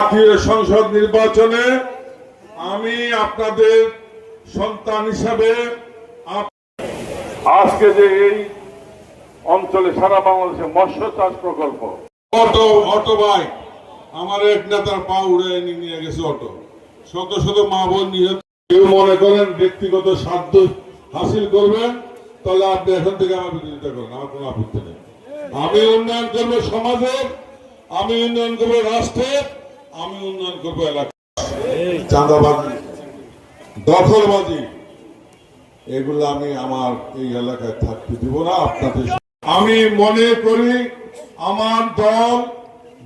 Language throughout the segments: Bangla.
জাতীয় সংসদ নির্বাচনে আমি আপনাদের সন্তান হিসাবে আজকে যে এই অঞ্চলে সারা বাংলাদেশে মৎস্য চাষ প্রকল্প। অটো অটো বাইক আমার এক নেতার পা উড়ে নিয়ে নিয়ে গেছে অটো। শত শত মা বোন নিহত। কেউ মনে করেন ব্যক্তিগত স্বার্থ হাসিল করবেন তাহলে আপনি এখন থেকে আমার বিরোধিতা করেন আমার কোনো আপত্তি নেই। আমি উন্নয়ন করব সমাজের আমি উন্নয়ন করব রাষ্ট্রের আমি উন্নয়ন করব এলাকা। চাঁদাবাজি এগুলো আমি আমার এই এলাকায় থাকতে দিব না, আপনাদের আমি মনে করি আমার দল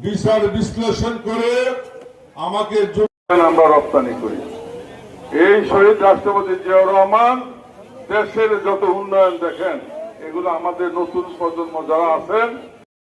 বিচার বিশ্লেষণ করে আমাকে আমরা রপ্তানি করি। এই শহীদ রাষ্ট্রপতি জিয়াউর রহমান দেশের যত উন্নয়ন দেখেন, এগুলো আমাদের নতুন প্রজন্ম যারা আছেন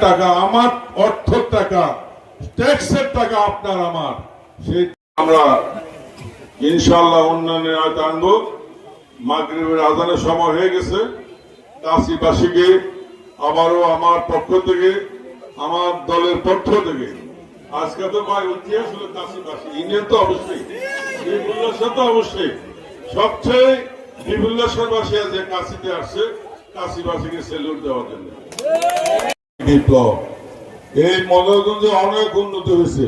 টাকা আমার অর্থের টাকা, ট্যাক্সের টাকা আপনার, আমার। সেই আমরা ইনশাল্লাহ উন্নয়নের আয়তা আনব। মাগরিবের আজানের সময় হয়ে গেছে। কাশিবাসীকে আবারও আমার পক্ষ থেকে, আমার দলের পক্ষ থেকে। আজকে তো ভাই ইতিহাস হলো কাশিবাসী ইউনিয়ন তো অবশ্যই। অবশ্যই। সবচেয়ে বিপুল্লাসবাসী আছে কাশিতে আসছে কাশিবাসীকে সেলুট দেওয়ার জন্য। বিপ্লব, এই মনোরঞ্জনে অনেক উন্নতি হয়েছে,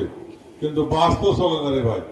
কিন্তু বাস্তব চলে না রে ভাই।